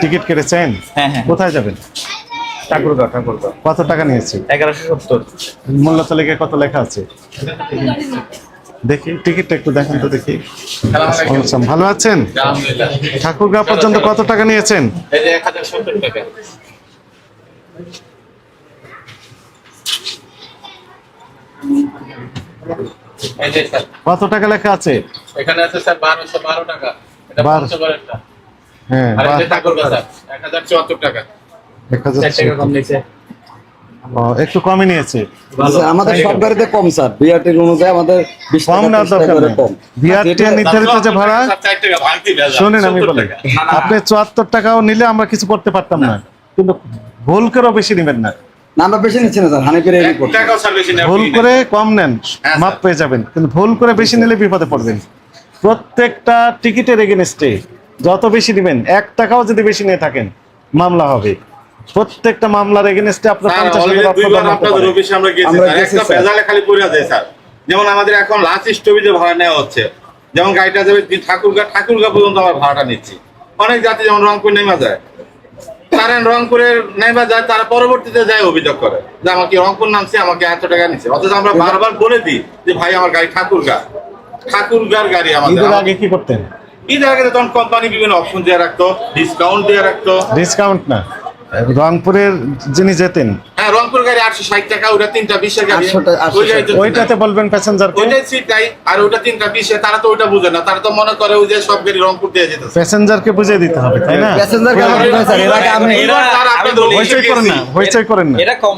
Ticket কেটেছেন? হ্যাঁ হ্যাঁ। কোথায় যাবেন? ঠাকুরগাঁও ঠাকুরগাঁও। কত টাকা নিয়েছে এগারোশো সত্তর। মূল্য তালিকায় কত লেখা আছে? দেখি টিকিটটা একটু দেখেন তো দেখি। ভালো আছেন? ঠাকুরগাঁও পর্যন্ত কত টাকা নিয়েছেন? এই যে এক হাজার সত্তর টাকা। এই যে স্যার। কত টাকা লেখা আছে? এখানে আছে স্যার বারোশো বারো টাকা। হ্যাঁ টাকা। কম নিয়েছে। একটু কমই নিয়েছে। আচ্ছা, আমাদের সব গাড়িতে কম স্যার। বিআরটির অনুযায়ী আমাদের কম না দরকার বিআরটি নির্ধারিত যে ভাড়া শোনেন আমি 70 বলি। আপনি চুয়াত্তর টাকাও নিলে আমরা কিছু করতে পারতাম না। কিন্তু ভুল করেও বেশি নেবেন না। না আমরা বেশি নিচ্ছি না স্যার। হানিফের ভুল করে কম নেন হ্যাঁ, মাপ পেয়ে যাবেন। কিন্তু ভুল করে বেশি নিলে বিপদে পড়বেন। প্রত্যেকটা টিকিটের এগেনস্টে যত বেশি নেবেন এক টাকাও যদি বেশি নিয়ে থাকেন মামলা হবে। প্রত্যেকটা মামলার এগেনস্টে আপনার পঞ্চাশ হাজার। খালি পড়ে যায়, স্যার। যেমন আমাদের এখন লাস্ট স্টপেজে ভাড়া নেওয়া হচ্ছে যেমন গাড়িটা যাবে ঠাকুরগা ঠাকুরগা পর্যন্ত আমরা ভাড়াটা নিচ্ছি। অনেক জাতি যেমন রংপুর নেমা যায় তারা রংপুরে নেমা যায় তারা পরবর্তীতে যায় অভিযোগ করে যে আমাকে রংপুর নামছে আমাকে এত টাকা নিচ্ছে। অথচ আমরা বারবার বলে দিই যে ভাই আমার গাড়ি ঠাকুরগা। ঠাকুরগার গাড়ি আমাদের আগে কি করতেন? ঈদের আগে তখন কোম্পানি বিভিন্ন অপশন দিয়ে রাখতো ডিসকাউন্ট দিয়ে রাখতো। ডিসকাউন্ট না। রংপুরের যিনি যেতেন হ্যাঁ রংপুর গাড়ি আটশো ষাট টাকা ওটা তিনটা বিশের গাড়ি। 800 টা- 800 ওই গাড়িতে ওইটাতে বলবেন প্যাসেঞ্জারকে ওইটাই সিটটাই আর ওটা তিনটা বিশে তারা তো ওইটা বুঝে না। তারা তো মনে করে ওই যে সব গাড়ি রংপুর দিয়ে প্যাসেঞ্জারকে বুঝিয়ে দিতে হবে তাই না? প্যাসেঞ্জার এর করেন না কম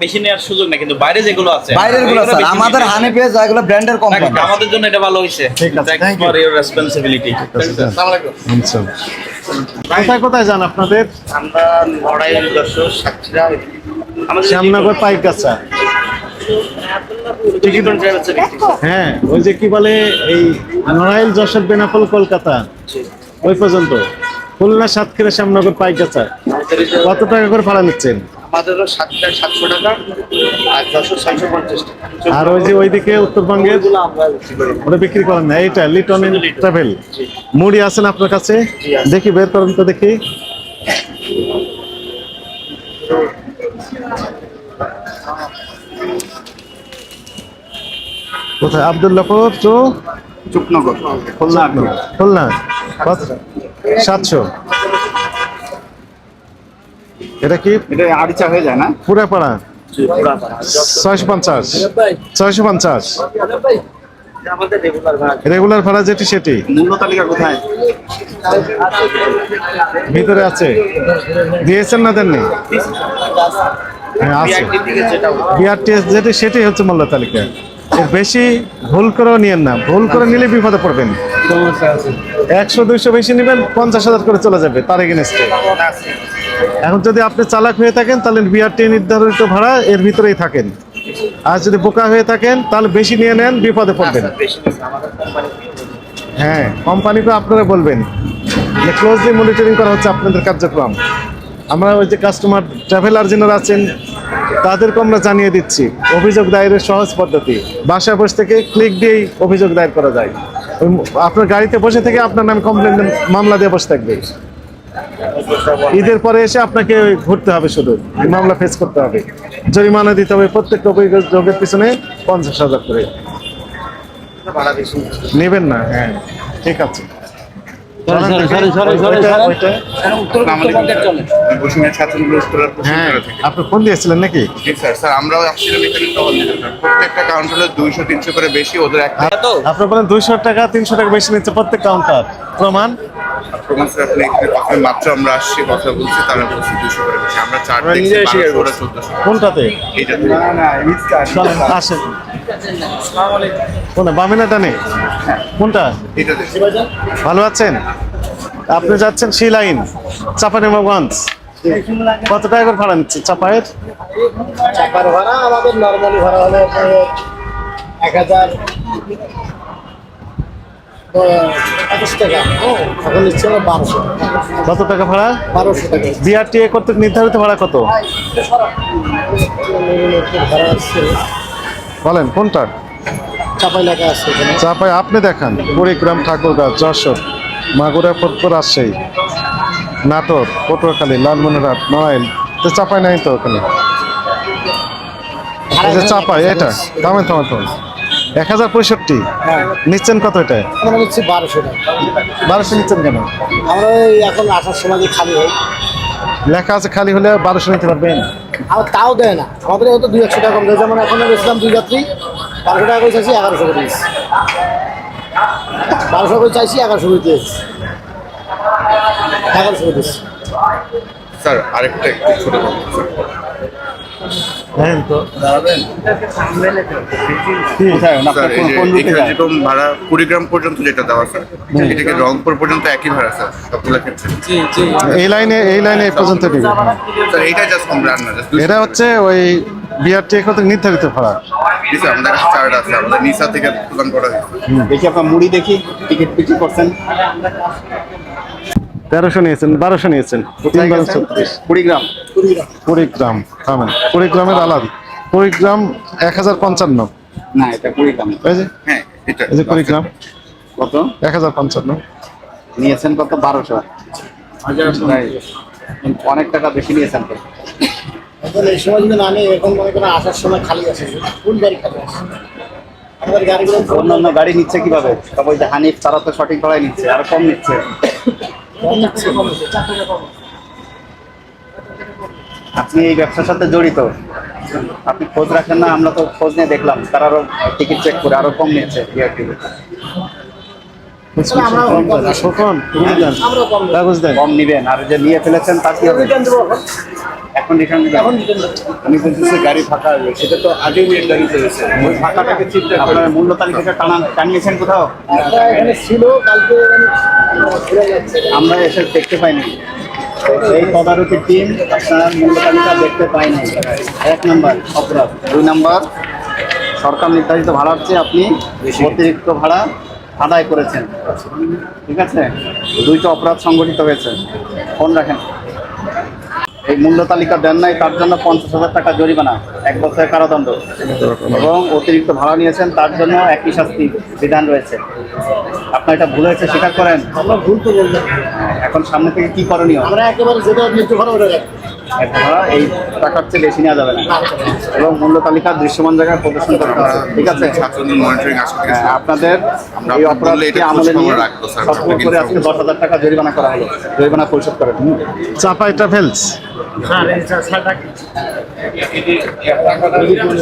বেশি নেওয়ার সুযোগ না কিন্তু বাইরে যেগুলো আছে বাইরেরগুলো এগুলো আমাদের যেগুলো ব্র্যান্ডের কোম্পানি আমাদের জন্য এটা ভালো হয়েছে ঠিক আছে, thank you. For your responsibility আসসালামু আলাইকুম। কোথায় কোথায় যান আপনাদের? আমরা নড়াইল সাতক্ষীরা আমাদের শ্যামনগর পাইকাছা টিকিট হ্যাঁ ওই যে কি বলে এই নড়াইল যশোর বেনাপোল কলকাতা। ওই পর্যন্ত। খুলনা সাতক্ষীরা শ্যামনগর পাইকাছা কত টাকা করে ভাড়া নিচ্ছেন? আর ওই যে ওইদিকে ওটা বিক্রি করেন না এইটা লিটন ট্রাভেল মুড়ি আছেন আপনার কাছে? দেখি বের করেন তো দেখি। কোথায়? আবদুল্লাপুর টু চুপনগর খুলনা। খুলনা। সাতশো। এটা কি? এটা আড়িচা হয়ে যায় না? পুরাপাড়া। ছয়শো পঞ্চাশ। ছয়শো পঞ্চাশ। আমাদের রেগুলার ভাড়া রেগুলার ভাড়া যেটি সেটি? মূল্য তালিকা কোথায়? ভিতরে আছে। দিয়েছেন না দেননি? হ্যাঁ আছে। যেটা বিআরটিএস যেটি সেটাই হচ্ছে মূল্য তালিকা। এর বেশি ভুল করেও নিয়েন না। ভুল করে নিলে বিপদে পড়বেন। একশো দুইশো বেশি নেবেন পঞ্চাশ হাজার করে চলে যাবে তার এগেনস্টে এখন যদি আপনি চালাক হয়ে থাকেন তাহলে বিআরটি নির্ধারিত ভাড়া এর ভিতরেই থাকেন। আর যদি বোকা হয়ে থাকেন তাহলে বেশি নিয়ে নেন বিপদে পড়বেন। বেশি কোম্পানি হ্যাঁ কোম্পানিকে আপনারা বলবেন। যে ক্লোজলি মনিটরিং করা হচ্ছে আপনাদের কার্যক্রম। আমরা ওই যে কাস্টমার ট্রাভেলার যিনারা আছেন তাদেরকে আমরা জানিয়ে দিচ্ছি অভিযোগ দায়েরের সহজ পদ্ধতি। বাসায় বসে থেকে ক্লিক দিয়েই অভিযোগ দায়ের করা যায়। আপনার গাড়িতে বসে থেকে আপনার নামে কমপ্লেন মামলা দিয়ে বসে থাকবে। ঈদের পরে এসে আপনাকে ঘুরতে হবে শুধু। মামলা ফেস করতে হবে। জরিমানা দিতে হবে প্রত্যেকটা অভিযোগের পিছনে পঞ্চাশ হাজার করে। নেবেন না হ্যাঁ ঠিক আছে। হ্যাঁ প্রশিক্ষণ থেকে আপনি ফোন দিয়েছিলেন নাকি? আমরাও প্রত্যেকটা কাউন্টারে দুইশো তিনশো করে বেশি ওদের একটা তো আপনি বলেন দুইশো টাকা তিনশো টাকা বেশি নিচ্ছে প্রত্যেক কাউন্টার প্রমাণ? এখানে মাত্র আমরা আসছি কথা বলছি তারা বলছি দুশো করে বেশি। আমরা চার দেখছি বারোশো ওরা চোদ্দশো। কোনটাতে? এইটাতে চলেন আসেন। কোনটা বামে না ডানে? কোনটা? এইটাতে ভালো আছেন? আপনি যাচ্ছেন সি লাইন চাপানেমাগঞ্জ কত টাকা করে ভাড়া নিচ্ছে চাপায়ের? ভাড়া আমাদের নর্মালি ভাড়া হলো এক হাজার পঁচিশ টাকা হ্যাঁ এখন নিচ্ছে হলো বারোশো কত টাকা। ভাড়া? বারোশো টাকা। বিআরটিএ কর্তৃক নির্ধারিত ভাড়া কত? বলেন কোনটা? চাপাই লেখা আছে চাপাই আপনি দেখান। কুড়িগ্রাম ঠাকুরগাঁও যশোর মাগুরা ফোরপুর রাজশাহী নাটোর পটুয়াখালী লালমনিরহাট নড়াইল। তো চাপাই নাই তো ওখানে? চাপাই এটা। থামেন থামেন থামেন। এক হাজার পঁয়ষট্টি। নিচ্ছেন কত এটা? আমরা নিচ্ছি বারোশো টাকা। বারোশো নিচ্ছেন কেন? আমরা ওই এখন আসার সময় যে খালি হয়। লেখা আছে খালি হলে বারোশো নিতে পারবেন। আর তাও দেয় না। আমাদের হয়তো দুই একশো টাকা কম দেয়। যেমন এখন বেছিলাম দুই যাত্রী বারোশো টাকা করে চাইছি এগারোশো করে দিয়েছি। বারোশো করে চাইছি এগারোশো করে দিয়েছি। এগারোশো করে দিয়েছি। স্যার আরেকটা একটু ছোট কথা স্যার হ্যাঁ তো কোথায় আপনার স্যার এই কোন যে কোন রুটে যেরকম ভাড়া কুড়িগ্রাম পর্যন্ত যেটা দেওয়া স্যার এটাকে রংপুর পর্যন্ত একই ভাড়া স্যার সবগুলো ক্ষেত্রে। এই লাইনে এই লাইনে এই পর্যন্ত স্যার জাস্ট এটা হচ্ছে ওই বিআরটি কত নির্ধারিত ভাড়া। স্যার আমাদের চার্ট আছে আমাদের নিসা থেকে প্রদান করা দেখি আপনার মুড়ি দেখি টিকিট বিক্রি করছেন তেরোশো নিয়েছেন বারোশো নিয়েছেন গেছেন? ছত্রিশ। কুড়িগ্রাম কুড়িগ্রাম থামেন কুড়িগ্রামের আলাদা। কুড়িগ্রাম এক হাজার পঞ্চান্ন। না এটা কুড়িগ্রাম হ্যাঁ এটা। এই যে কুড়িগ্রাম কত? এক হাজার পঞ্চান্ন। নিয়েছেন কত? বারোশো। অনেক টাকা বেশি নিয়েছেন তো। এখন এই সময় যদি না নিই এখন মনে করেন আসার সময় খালি আছে। ফুল গাড়ি খালি আছে। আমাদের গাড়িগুলো অন্যান্য গাড়ি নিচ্ছে কীভাবে? তবে ওই যে হানিফ তারা তো সঠিক ভাড়ায় নিচ্ছে আর কম নিচ্ছে। কম নিচ্ছে, কম নিচ্ছে, চার টাকা কম নিচ্ছে। আপনি এই ব্যবসার সাথে জড়িত আপনি খোঁজ রাখেন না আমরা তো খোঁজ নিয়ে দেখলাম তারা আরও টিকিট চেক করে আরও কম নিচ্ছে VIP তাহলে কম নিবেন আর যে নিয়ে ফেলেছেন তার কি হবে এখন। এখন রিটার্ন এখন আমি বলতেছি গাড়ি ফাঁকা হবে সেটা তো আগেই নির্ধারিত হয়েছে। ওই ফাঁকাটাকে চিনতে আপনার মূল্য তালিকাটা টানা টানিয়েছেন কোথাও? ছিল কালকে আমরা এসে দেখতে পাইনি। এই তদারকি টিম আপনার মূল্য দেখতে দেখতে নাই। এক নম্বর অপরাধ। দুই নম্বর সরকার নির্ধারিত ভাড়ার চেয়ে আপনি অতিরিক্ত ভাড়া আদায় করেছেন। ঠিক আছে? দুইটা অপরাধ সংগঠিত হয়েছে। ফোন রাখেন। এই মূল্য তালিকা দেন নাই তার জন্য পঞ্চাশ হাজার টাকা জরিমানা এক বছরের কারাদণ্ড। এবং অতিরিক্ত ভাড়া নিয়েছেন তার জন্য একই শাস্তি বিধান রয়েছে। আপনার এটা ভুল হয়েছে স্বীকার করেন? আমরা ভুল তো বললাম। এখন সামনে থেকে কি করণীয়? আমরা একেবারে যেটা এই টাকার চেয়ে বেশি নেওয়া যাবে না এবং মূল্য তালিকা দৃশ্যমান জায়গায় প্রদর্শন করতে হবে ঠিক আছে হ্যাঁ, আপনাদের এই আপনার অপরাধকে আমলে নিয়ে। সতর্ক করে আজকে দশ হাজার টাকা জরিমানা করা হলো জরিমানা পরিশোধ করেন চাপাই ট্রাভেলস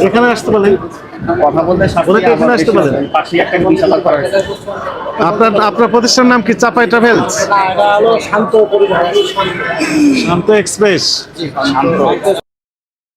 এখানে আসতে বলেন কথা বলতে আসতে? পাশে একটা করা আপনার আপনার প্রতিষ্ঠানের নাম কি? চাপাই ট্রাভেলস? না এটা হলো শান্ত শান্ত এক্সপ্রেস। শান্ত।